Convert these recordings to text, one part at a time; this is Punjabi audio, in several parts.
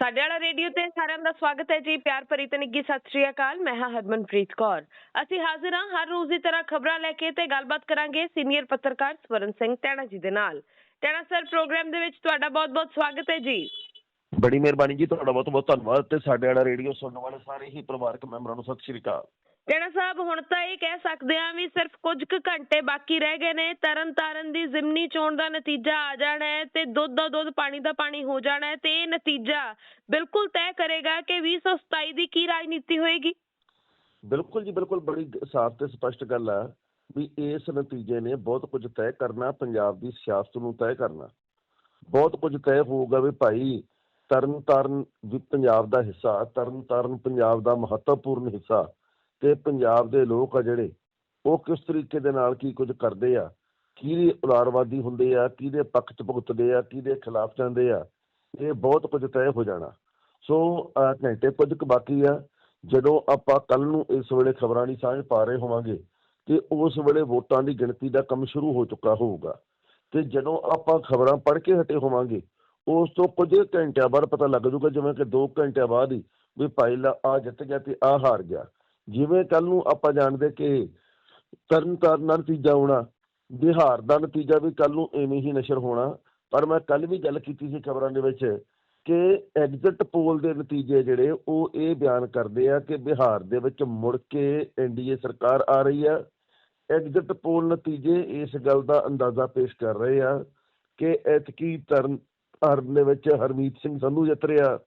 ਸਾਡੇ ਵਾਲਾ ਰੇਡੀਓ ਤੇ ਸਾਰਿਆਂ ਦਾ ਸਵਾਗਤ ਹੈ ਜੀ, ਪਿਆਰ ਭਰੀ ਤੇ ਨਿੱਗੀ ਸਤਿ ਸ਼੍ਰੀ ਅਕਾਲ, ਮੈਂ ਹਾਂ ਹਰਮਨਪ੍ਰੀਤ ਕੌਰ। ਅਸੀਂ ਹਾਜ਼ਰ ਹਾਂ ਹਰ ਰੋਜ਼ ਦੀ ਤਰ੍ਹਾਂ ਖਬਰਾਂ ਲੈ ਕੇ ਤੇ ਗੱਲਬਾਤ ਕਰਾਂਗੇ ਸੀਨੀਅਰ ਪੱਤਰਕਾਰ ਸਵਰਨ ਸਿੰਘ ਟੈਣਾ ਜੀ ਦੇ ਨਾਲ। ਟੈਣਾ ਸਰ, ਪ੍ਰੋਗਰਾਮ ਦੇ ਵਿੱਚ ਤੁਹਾਡਾ ਬਹੁਤ-ਬਹੁਤ ਸਵਾਗਤ ਹੈ ਜੀ। ਬੜੀ ਮਿਹਰਬਾਨੀ ਜੀ, ਤੁਹਾਡਾ ਬਹੁਤ ਬਹੁਤ ਧੰਨਵਾਦ ਤੇ ਸਾਡੇ ਵਾਲਾ ਰੇਡੀਓ ਸੁਣਨ ਵਾਲੇ ਸਾਰੇ ਹੀ ਪਰਿਵਾਰਕ ਮੈਂਬਰਾਂ ਨੂੰ ਸਤਿ ਸ਼੍ਰੀ ਅਕਾਲ। ਟੈਣਾ ਸਾਹਿਬ, ਹੁਣ ਤਾਂ ਇਹ ਕਹਿ ਸਕਦੇ ਹਾਂ ਵੀ ਸਿਰਫ ਕੁਝ ਕੁ ਘੰਟੇ ਬਾਕੀ ਰਹਿ ਗਏ ਨੇ ਤਰਨ ਦੀ ਜ਼ਿਮਨੀ ਚੋਣ ਦਾ ਨਤੀਜਾ ਆ ਜਾਣਾ ਹੈ ਤੇ ਦੁੱਧ ਦਾ ਦੁੱਧ, ਪਾਣੀ ਦਾ ਪਾਣੀ ਹੋ ਜਾਣਾ ਹੈ ਤੇ ਇਹ ਨਤੀਜਾ ਬਿਲਕੁਲ ਤੈਅ ਕਰੇਗਾ ਕਿ 2027 ਦੀ ਕੀ ਰਾਜਨੀਤੀ ਹੋਏਗੀ? ਬਿਲਕੁਲ ਜੀ, ਬਿਲਕੁਲ ਬੜੀ ਸਾਫ਼ ਤੇ ਸਪਸ਼ਟ ਗੱਲ ਆ ਵੀ ਇਸ ਨਤੀਜੇ ਨੇ ਬਹੁਤ ਕੁਝ ਤੈਅ ਕਰਨਾ, ਪੰਜਾਬ ਦੀ ਸਿਆਸਤ ਨੂੰ ਤੈਅ ਕਰਨਾ। ਬਹੁਤ ਕੁਝ ਤੈਅ ਹੋਊਗਾ ਵੀ ਭਾਈ ਤਰਨ ਤਾਰਨ ਵੀ ਪੰਜਾਬ ਦਾ ਹਿੱਸਾ ਤਰਨ ਤਾਰਨ ਪੰਜਾਬ ਦਾ ਮਹੱਤਵਪੂਰਨ ਹਿੱਸਾ। ਤੇ ਪੰਜਾਬ ਦੇ ਲੋਕ ਆ ਜਿਹੜੇ, ਉਹ ਕਿਸ ਤਰੀਕੇ ਦੇ ਨਾਲ ਕੀ ਕੁਝ ਕਰਦੇ ਆ? ਕਿਹਦੇ ਉਲਾਰਵਾਦੀ ਹੁੰਦੇ ਆ? ਕਿਹਦੇ ਪੱਖ ਚ ਭੁਗਤਦੇ ਆ? ਕਿਹਦੇ ਖਿਲਾਫ ਜਾਂਦੇ ਆ? ਇਹ ਬਹੁਤ ਕੁਝ ਤੈਅ ਹੋ ਜਾਣਾ। ਸੋ ਘੰਟੇ ਕੁਝ ਕੁ ਬਾਕੀ ਆ। ਜਦੋਂ ਆਪਾਂ ਕੱਲ ਨੂੰ ਇਸ ਵੇਲੇ ਖਬਰਾਂ ਦੀ ਸਾਂਝ ਪਾ ਰਹੇ ਹੋਵਾਂਗੇ, ਤੇ ਉਸ ਵੇਲੇ ਵੋਟਾਂ ਦੀ ਗਿਣਤੀ ਦਾ ਕੰਮ ਸ਼ੁਰੂ ਹੋ ਚੁੱਕਾ ਹੋਊਗਾ। ਤੇ ਜਦੋਂ ਆਪਾਂ ਖਬਰਾਂ ਪੜ੍ਹ ਕੇ ਹਟੇ ਹੋਵਾਂਗੇ, ਉਸ ਤੋਂ ਕੁਝ ਘੰਟਿਆਂ ਬਾਅਦ ਪਤਾ ਲੱਗ ਜੂਗਾ ਜਿਵੇਂ ਕਿ 2 ਘੰਟਿਆਂ ਬਾਅਦ ਹੀ ਵੀ ਭਾਈ ਲਾ ਆ ਜਿੱਤ ਗਿਆ ਤੇ ਆ ਹਾਰ ਗਿਆ। ਜਿਵੇਂ ਕੱਲ ਨੂੰ ਆਪਾਂ ਜਾਣਦੇ ਕਿ ਤਰਨ ਤਾਰਨ ਦਾ ਨਤੀਜਾ ਆਉਣਾ, ਬਿਹਾਰ ਦਾ ਨਤੀਜਾ ਵੀ ਕੱਲ ਨੂੰ ਐਵੇਂ ਹੀ ਨਸ਼ਰ ਹੋਣਾ, ਪਰ ਮੈਂ ਕੱਲ ਵੀ ਗੱਲ ਕੀਤੀ ਸੀ ਖਬਰਾਂ ਦੇ ਵਿੱਚ ਕਿ ਐਗਜ਼ਿਟ ਪੋਲ ਦੇ ਨਤੀਜੇ ਜਿਹੜੇ ਉਹ ਇਹ ਬਿਆਨ ਕਰਦੇ ਆ ਕਿ ਬਿਹਾਰ ਦੇ ਵਿੱਚ ਮੁੜ ਕੇ ਐਨਡੀਏ ਸਰਕਾਰ ਆ ਰਹੀ ਆ। ਐਗਜ਼ਿਟ ਪੋਲ ਨਤੀਜੇ ਇਸ ਗੱਲ ਦਾ ਅੰਦਾਜ਼ਾ ਪੇਸ਼ ਕਰ ਰਹੇ ਆ ਕਿ ਐਤਕੀ ਤਰਨ ਤਾਰਨ ਦੇ ਵਿੱਚ ਹਰਮੀਤ ਸਿੰਘ ਸੰਧੂ ਜਿੱਤ ਰਿਹਾ।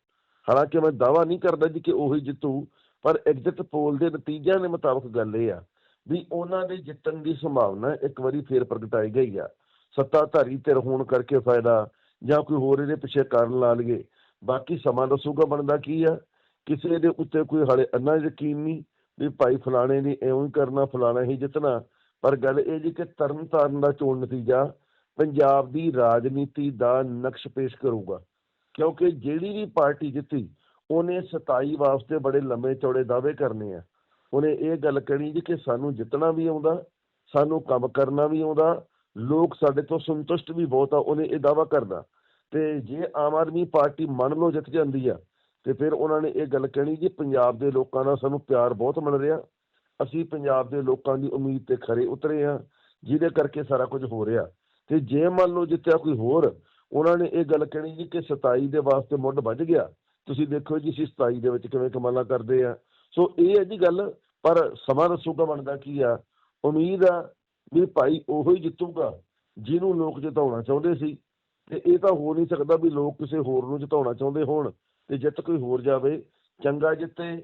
ਹਾਲਾਂਕਿ ਮੈਂ ਦਾਵਾ ਨਹੀਂ ਕਰਦਾ ਜੀ ਕਿ ਉਹੀ ਜਿੱਤੂ। ਪਰ ਐਗਜ਼ਿਟ ਪੋਲ ਦੇ ਨਤੀਜਿਆਂ ਦੇ ਮੁਤਾਬਕ ਗੱਲ ਇਹ ਆ ਵੀ ਉਹਨਾਂ ਦੇ ਜਿੱਤਣ ਦੀ ਸੰਭਾਵਨਾ ਇੱਕ ਵਾਰੀ ਫੇਰ ਪ੍ਰਗਟਾਈ ਗਈ ਆ। ਸੱਤਾਧਾਰੀ ਧਿਰ ਹੋਣ ਕਰਕੇ ਫਾਇਦਾ ਜਾਂ ਕੋਈ ਹੋਰ ਇਹਦੇ ਪਿੱਛੇ ਕਾਰਨ ਲਾ ਲਈਏ। ਬਾਕੀ ਸਮਾਂ ਦੱਸੂਗਾ ਬਣਦਾ ਕੀ ਆ। ਕਿਸੇ ਦੇ ਉੱਤੇ ਕੋਈ ਹਾਲੇ ਅੰਨਾ ਯਕੀਨ ਨਹੀਂ ਵੀ ਭਾਈ ਫਲਾਣੇ ਨੇ ਐਵੇਂ ਹੀ ਕਰਨਾ, ਫਲਾਣਾ ਹੀ ਜਿੱਤਣਾ। ਪਰ ਗੱਲ ਇਹ ਜੀ ਕਿ ਤਰਨ ਤਾਰਨ ਦਾ ਚੋਣ ਨਤੀਜਾ ਪੰਜਾਬ ਦੀ ਰਾਜਨੀਤੀ ਦਾ ਨਕਸ਼ ਪੇਸ਼ ਕਰੂਗਾ। ਕਿਉਂਕਿ ਜਿਹੜੀ ਵੀ ਪਾਰਟੀ ਜਿੱਤੀ ਉਹਨੇ 27 ਵਾਸਤੇ ਬੜੇ ਲੰਮੇ ਚੌੜੇ ਦਾਅਵੇ ਕਰਨੇ ਆ। ਉਹਨੇ ਇਹ ਗੱਲ ਕਹਿਣੀ ਜੀ ਕਿ ਸਾਨੂੰ ਜਿੱਤਣਾ ਵੀ ਆਉਂਦਾ, ਸਾਨੂੰ ਕੰਮ ਕਰਨਾ ਵੀ ਆਉਂਦਾ, ਲੋਕ ਸਾਡੇ ਤੋਂ ਸੰਤੁਸ਼ਟ ਵੀ ਬਹੁਤ ਆ, ਉਹਨੇ ਇਹ ਦਾਅਵਾ ਕਰਨਾ। ਤੇ ਜੇ ਆਮ ਆਦਮੀ ਪਾਰਟੀ ਮੰਨ ਲਓ ਜਿੱਤ ਜਾਂਦੀ ਆ, ਤੇ ਫਿਰ ਉਹਨਾਂ ਨੇ ਇਹ ਗੱਲ ਕਹਿਣੀ ਜੀ, ਪੰਜਾਬ ਦੇ ਲੋਕਾਂ ਦਾ ਸਾਨੂੰ ਪਿਆਰ ਬਹੁਤ ਮਿਲ ਰਿਹਾ। ਅਸੀਂ ਪੰਜਾਬ ਦੇ ਲੋਕਾਂ ਦੀ ਉਮੀਦ ਤੇ ਖਰੇ ਉਤਰੇ ਆ ਜਿਹਦੇ ਕਰਕੇ ਸਾਰਾ ਕੁਝ ਹੋ ਰਿਹਾ। ਤੇ ਜੇ ਮੰਨ ਲਓ ਜਿੱਤਿਆ ਕੋਈ ਹੋਰ, ਉਹਨਾਂ ਨੇ ਇਹ ਗੱਲ ਕਹਿਣੀ ਜੀ ਕਿ 27 ਦੇ ਵਾਸਤੇ ਮੁੱਢ ਵੱਜ ਗਿਆ। ਤੁਸੀਂ ਦੇਖੋ ਜੀ, ਅਸੀਂ 27 ਦੇ ਵਿੱਚ ਕਿਵੇਂ ਕਮਾਲਾਂ ਕਰਦੇ ਆ। ਸੋ ਇਹ ਹੈ ਜੀ ਗੱਲ, ਪਰ ਸਮਾਂ ਦੱਸੂਗਾ ਬਣਦਾ ਕੀ ਆ। ਉਮੀਦ ਆ ਵੀ ਭਾਈ ਉਹੋ ਹੀ ਜਿੱਤੂਗਾ, ਜਿਹਨੂੰ ਲੋਕ ਜਿਤਾਉਣਾ ਚਾਹੁੰਦੇ ਸੀ। ਤੇ ਇਹ ਤਾਂ ਹੋ ਨਹੀਂ ਸਕਦਾ ਵੀ ਲੋਕ ਕਿਸੇ ਹੋਰ ਨੂੰ ਜਿਤਾਉਣਾ ਚਾਹੁੰਦੇ ਹੋਣ, ਤੇ ਜਿੱਤ ਕੋਈ ਹੋਰ ਜਾਵੇ। ਚੰਗਾ ਜਿੱਤੇ,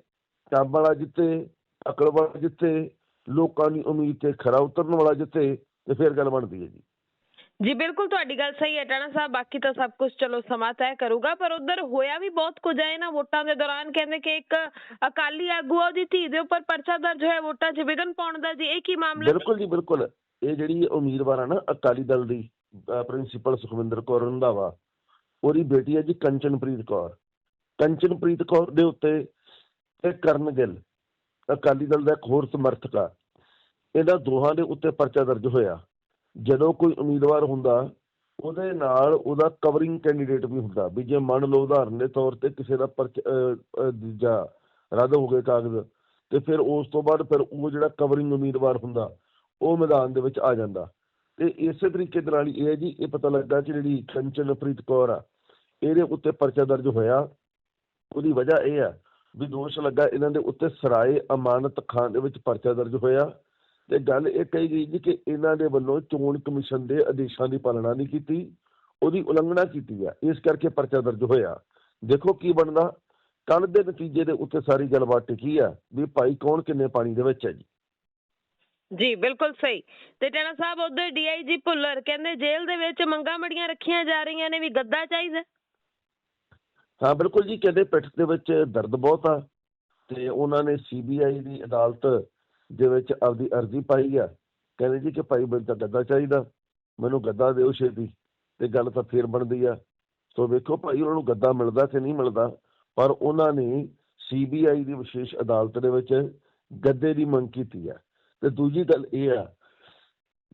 ਕੰਮ ਵਾਲਾ ਜਿੱਤੇ, ਅਕਲ ਵਾਲਾ ਜਿੱਤੇ, ਲੋਕਾਂ ਦੀ ਉਮੀਦ ਤੇ ਖਰਾ ਉਤਰਨ ਵਾਲਾ ਜਿੱਤੇ, ਤੇ ਫਿਰ ਗੱਲ ਬਣਦੀ ਹੈ ਜੀ। ਜੀ ਬਿਲਕੁਲ, ਤੁਹਾਡੀ ਗੱਲ ਸਹੀ ਹੈ, ਟਾਣਾ ਸਾਹਿਬ। ਬਾਕੀ ਤਾਂ ਸਭ ਕੁਝ ਚਲੋ ਸਮਾਂ ਤੈਅ ਕਰੂਗਾ, ਪਰ ਉਧਰ ਹੋਇਆ ਵੀ ਬਹੁਤ ਕੁਝ ਹੈ। ਇਹਨਾਂ ਵੋਟਾਂ ਦੇ ਦੌਰਾਨ ਕਹਿੰਦੇ ਕਿ ਇੱਕ ਅਕਾਲੀ ਆਗੂ ਉਹਦੀ ਧੀ ਦੇ ਉੱਪਰ ਪਰਚਾ ਦਰਜ ਹੋਇਆ, ਵੋਟਾਂ 'ਚ ਵਿਘਨ ਪਾਉਣ ਦਾ ਜੀ। ਇਹ ਕੀ ਮਾਮਲਾ ਬਿਲਕੁਲ ਜੀ, ਬਿਲਕੁਲ। ਇਹ ਜਿਹੜੀ ਉਮੀਦਵਾਰ ਆ ਨਾ, ਅਕਾਲੀ ਦਲ ਦੀ ਪ੍ਰਿੰਸੀਪਲ ਸੁਖਵਿੰਦਰ ਕੌਰ ਰੰਧਾਵਾ, ਉਹਦੀ ਬੇਟੀ ਹੈ ਜੀ ਕੰਚਨਪ੍ਰੀਤ ਕੌਰ। ਕੰਚਨਪ੍ਰੀਤ ਕੌਰ ਦੇ ਉੱਤੇ ਤੇ ਕਰਨ ਗਿੱਲ, ਅਕਾਲੀ ਦਲ ਦਾ ਇੱਕ ਹੋਰ ਸਮਰਥਕ ਆ। ਇਹਨਾਂ ਦੋਹਾਂ ਦੇ ਉੱਤੇ ਪਰਚਾ ਦਰਜ ਹੋਇਆ। ਜਦੋਂ ਕੋਈ ਉਮੀਦਵਾਰ ਹੁੰਦਾ, ਉਹਦੇ ਨਾਲ ਉਹਦਾ ਕਵਰਿੰਗ ਕੈਂਡੀਡੇਟ ਵੀ ਹੁੰਦਾ ਵੀ ਜੇ ਮੰਨ ਲਓ ਉਦਾਹਰਨ ਦੇ ਤੌਰ ਤੇ ਕਿਸੇ ਦਾ ਦੂਜਾ ਰੱਦ ਹੋ ਗਏ ਕਾਗਜ਼, ਤੇ ਫਿਰ ਉਸ ਤੋਂ ਬਾਅਦ ਫਿਰ ਉਹ ਜਿਹੜਾ ਕਵਰਿੰਗ ਉਮੀਦਵਾਰ ਹੁੰਦਾ, ਉਹ ਮੈਦਾਨ ਦੇ ਵਿੱਚ ਆ ਜਾਂਦਾ। ਤੇ ਇਸੇ ਤਰੀਕੇ ਦੇ ਨਾਲ ਇਹ ਹੈ ਜੀ, ਇਹ ਪਤਾ ਲੱਗਾ ਕਿ ਜਿਹੜੀ ਕੰਚਨਪ੍ਰੀਤ ਕੌਰ ਆ, ਇਹਦੇ ਉੱਤੇ ਪਰਚਾ ਦਰਜ ਹੋਇਆ। ਉਹਦੀ ਵਜ੍ਹਾ ਇਹ ਆ ਵੀ ਦੋਸ਼ ਲੱਗਾ ਇਹਨਾਂ ਦੇ ਉੱਤੇ ਸਰਾਏ ਅਮਾਨਤ ਖਾਨ ਦੇ ਵਿੱਚ ਪਰਚਾ ਦਰਜ ਹੋਇਆ। ਤੇ ਗੱਲ ਇਹ ਕਹੀ ਗਈ ਜੀ ਕਿ ਇਹਨਾਂ ਦੇ ਵੱਲੋਂ ਚੋਣ ਕਮਿਸ਼ਨ ਦੇ ਆਦੇਸ਼ਾਂ ਦੀ ਪਾਲਣਾ ਨਹੀਂ ਕੀਤੀ ਉਹਦੀ ਉਲੰਘਣਾ ਕੀਤੀ ਆ ਇਸ ਕਰਕੇ ਪਰਚਾ ਦਰਜ ਹੋਇਆ। ਦੇਖੋ ਕੀ ਬਣਦਾ ਕੱਲ ਦੇ ਨਤੀਜੇ ਦੇ ਉੱਤੇ ਸਾਰੀ ਗੱਲਬਾਤ ਟਿਕੀ ਆ ਵੀ ਭਾਈ ਕੌਣ ਕਿੰਨੇ ਪਾਣੀ ਦੇ ਵਿੱਚ ਹੈ ਜੀ। ਜੀ ਬਿਲਕੁਲ ਸਹੀ। ਤੇ ਟਾਣਾ ਸਾਹਿਬ ਉਧਰ ਡੀਆਈਜੀ ਭੁੱਲਰ ਕਹਿੰਦੇ ਜੇਲ੍ਹ ਦੇ ਵਿੱਚ ਮੰਗਾਂ ਮੜੀਆਂ ਰੱਖੀਆਂ ਜਾ ਰਹੀਆਂ ਨੇ ਵੀ ਗੱਦਾ ਚਾਹੀਦਾ। ਹਾਂ ਬਿਲਕੁਲ ਜੀ ਕਹਿੰਦੇ ਪਿੱਠ ਦੇ ਵਿੱਚ ਦਰਦ ਬਹੁਤ ਆ ਤੇ ਉਹਨਾਂ ਨੇ ਸੀਬੀਆਈ ਦੀ ਅਦਾਲਤ ਦੇ ਵਿੱਚ ਆਪਦੀ ਅਰਜ਼ੀ ਪਾਈ ਆ। ਕਹਿੰਦੇ ਜੀ ਕਿ ਭਾਈ ਮੈਨੂੰ ਤਾਂ ਗੱਦਾ ਚਾਹੀਦਾ, ਮੈਨੂੰ ਗੱਦਾ ਦਿਓ ਛੇਤੀ। ਤੇ ਗੱਲ ਤਾਂ ਫੇਰ ਬਣਦੀ ਆ। ਸੋ ਵੇਖੋ ਭਾਈ, ਉਹਨਾਂ ਨੂੰ ਗੱਦਾ ਮਿਲਦਾ ਕਿ ਨਹੀਂ ਮਿਲਦਾ? ਪਰ ਉਹਨਾਂ ਨੇ ਸੀਬੀਆਈ ਦੀ ਵਿਸ਼ੇਸ਼ ਅਦਾਲਤ ਦੇ ਵਿੱਚ ਗੱਦੇ ਦੀ ਮੰਗ ਕੀਤੀ ਆ। ਤੇ ਦੂਜੀ ਗੱਲ ਇਹ ਆ